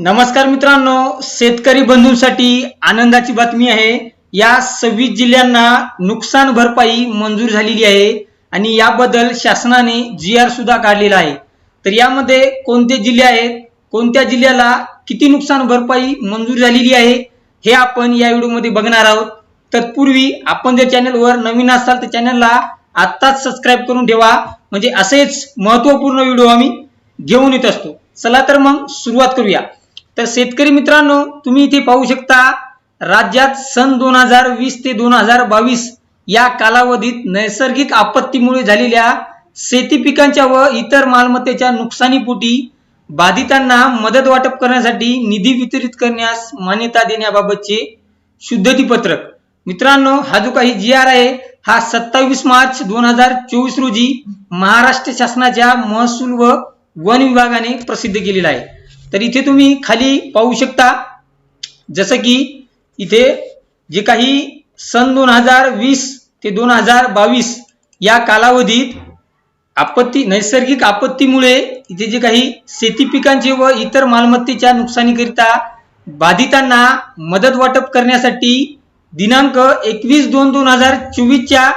नमस्कार मित्रांनो शेतकरी बंधूंसाठी आनंदाची बातमी आहे. या सव्वीस जिल्ह्यांना नुकसान भरपाई मंजूर झालेली आहे आणि याबद्दल शासनाने जी आर सुद्धा काढलेला आहे. तर यामध्ये कोणते जिल्हे आहेत कोणत्या जिल्ह्याला किती नुकसान भरपाई मंजूर झालेली आहे हे आपण या व्हिडिओमध्ये बघणार आहोत. तत्पूर्वी आपण जर चॅनलवर नवीन असाल तर चॅनलला आत्ताच सबस्क्राईब करून ठेवा. म्हणजे असेच महत्त्वपूर्ण व्हिडिओ आम्ही घेऊन येत असतो. चला तर मग सुरुवात करूया. तर शेतकरी मित्रांनो तुम्ही इथे पाहू शकता राज्यात सन दोन हजार वीस ते दोन हजार बावीस या कालावधीत नैसर्गिक आपत्तीमुळे झालेल्या शेती पिकांच्या व इतर मालमत्तेच्या नुकसानीपोटी बाधितांना मदत वाटप करण्यासाठी निधी वितरित करण्यास मान्यता देण्याबाबतचे शुद्धती पत्रक मित्रांनो हा जो काही जी आर आहे हा सत्तावीस मार्च दोन हजार चोवीस रोजी महाराष्ट्र शासनाच्या महसूल व वन विभागाने प्रसिद्ध केलेला आहे. तर इथे तुम्ही खाली पाहू शकता जसं की इथे जे काही सन दोन हजार वीस ते दोन हजार बावीस या कालावधीत आपत्ती नैसर्गिक आपत्तीमुळे इथे जे काही शेती पिकांचे व इतर मालमत्तेच्या नुकसानीकरिता बाधितांना मदत वाटप करण्यासाठी दिनांक एकवीस दोन दोन हजार चोवीसच्या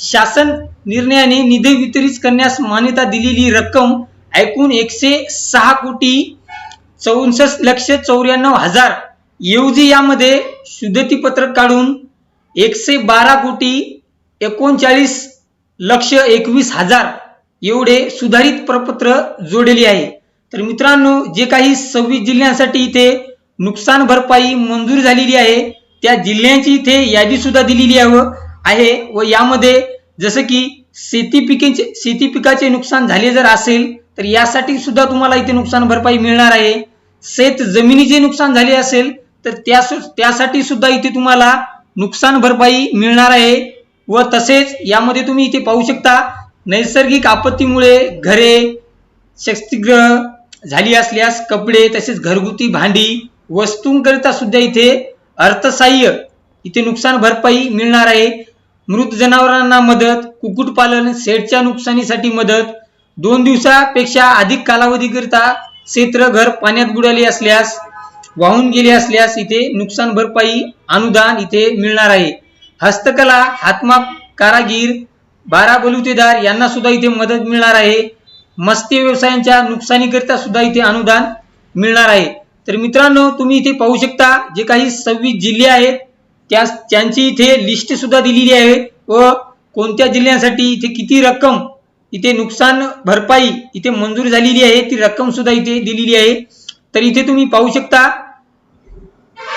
शासन निर्णयाने निधी वितरित करण्यास मान्यता दिलेली रक्कम ऐकून एकशे सहा कोटी चौसष्ट लक्ष चौऱ्याण्णव हजार. ऐवजी यामध्ये शुद्धती पत्रक काढून एकशे बारा कोटी एकोणचाळीस लक्ष एकवीस हजार एवढे सुधारित प्रपत्र जोडलेले आहे. तर मित्रांनो जे काही सव्वीस जिल्ह्यांसाठी इथे नुकसान भरपाई मंजूर झालेली आहे त्या जिल्ह्यांची इथे यादी सुद्धा दिलेली आहे व- आहे व यामध्ये जसं की शेती पिकेचे शेती पिकाचे नुकसान झाले जर असेल तर यासाठी सुद्धा तुम्हाला इथे नुकसान भरपाई मिळणार आहे. शेत जमिनीचे नुकसान झाले असेल तर त्या त्यासाठी सुद्धा इथे तुम्हाला नुकसान भरपाई मिळणार आहे. व तसेच यामध्ये तुम्ही इथे पाहू शकता नैसर्गिक आपत्तीमुळे घरे शक्तिग्रह झाली असल्यास कपडे तसेच घरगुती भांडी वस्तूंकरिता सुद्धा इथे अर्थसाह्य इथे नुकसान भरपाई मिळणार आहे. मृत जनावरांना मदत कुक्कुटपालन शेडच्या नुकसानीसाठी मदत दोन दिवसापेक्षा अधिक कालावधीकरिता क्षेत्र घर पाण्यात बुडाले असल्यास वाहून गेले असल्यास इथे नुकसान भरपाई अनुदान इथे मिळणार आहे. हस्तकला हातमाग कारागीर बारा बलुतेदार यांना सुद्धा इथे मदत मिळणार आहे. मत्स्य व्यवसायांच्या नुकसानीकरिता सुद्धा इथे अनुदान मिळणार आहे. तर मित्रांनो तुम्ही इथे पाहू शकता जे काही सव्वीस जिल्हे आहेत त्या त्यांची इथे लिस्ट सुद्धा दिलेली आहे व कोणत्या जिल्ह्यांसाठी इथे किती रक्कम इथे नुकसान भरपाई इथे मंजूर झालेली आहे ती रक्कम सुद्धा इथे दिलेली आहे. तर इथे तुम्ही पाहू शकता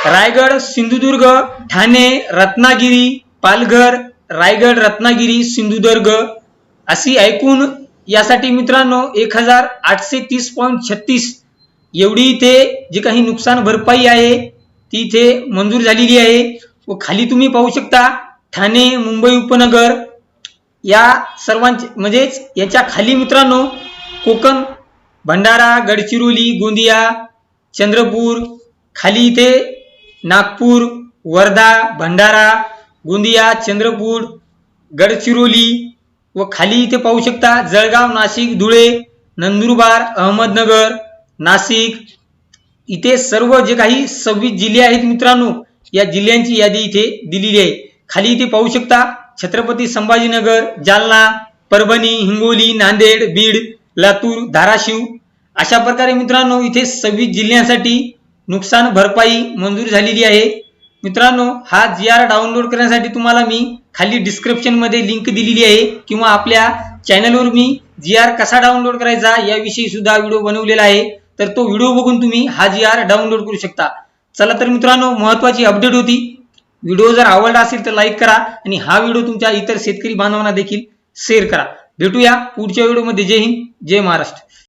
रायगड सिंधुदुर्ग ठाणे रत्नागिरी पालघर रायगड रत्नागिरी सिंधुदुर्ग. अशी ऐकून यासाठी मित्रांनो एक हजार आठशे तीस पॉईंट छत्तीस एवढी इथे जे काही नुकसान भरपाई आहे ती इथे मंजूर झालेली आहे. व खाली तुम्ही पाहू शकता ठाणे मुंबई उपनगर या सर्वांचे म्हणजेच याच्या खाली मित्रांनो कोकण भंडारा गडचिरोली गोंदिया चंद्रपूर खाली इथे नागपूर वर्धा भंडारा गोंदिया चंद्रपूर गडचिरोली व खाली इथे पाहू शकता जळगाव नाशिक धुळे नंदुरबार अहमदनगर नाशिक. इथे सर्व जे काही सव्वीस जिल्हे आहेत मित्रांनो या जिल्ह्यांची यादी इथे दिलेली आहे. खाली इथे पाहू शकता छत्रपती संभाजीनगर जालना परभणी हिंगोली नांदेड बीड लातूर धाराशिव. अशा प्रकारे मित्रांनो इथे सव्वीस जिल्ह्यांसाठी नुकसान भरपाई मंजूर झालेली आहे. मित्रांनो हा जी आर डाउनलोड करण्यासाठी तुम्हाला मी खाली डिस्क्रिप्शनमध्ये लिंक दिलेली आहे किंवा आपल्या चॅनलवर मी जी आर कसा डाउनलोड करायचा याविषयी सुद्धा व्हिडिओ बनवलेला आहे. तर तो व्हिडिओ बघून तुम्ही हा जी आर डाउनलोड करू शकता. चला तर मित्रांनो महत्वाची अपडेट होती. व्हिडिओ जर आवडला असेल तर लाईक करा आणि हा व्हिडिओ तुमच्या इतर शेतकरी बांधवांना देखील शेअर करा. भेटूया पुढच्या व्हिडिओमध्ये. जय हिंद जय महाराष्ट्र.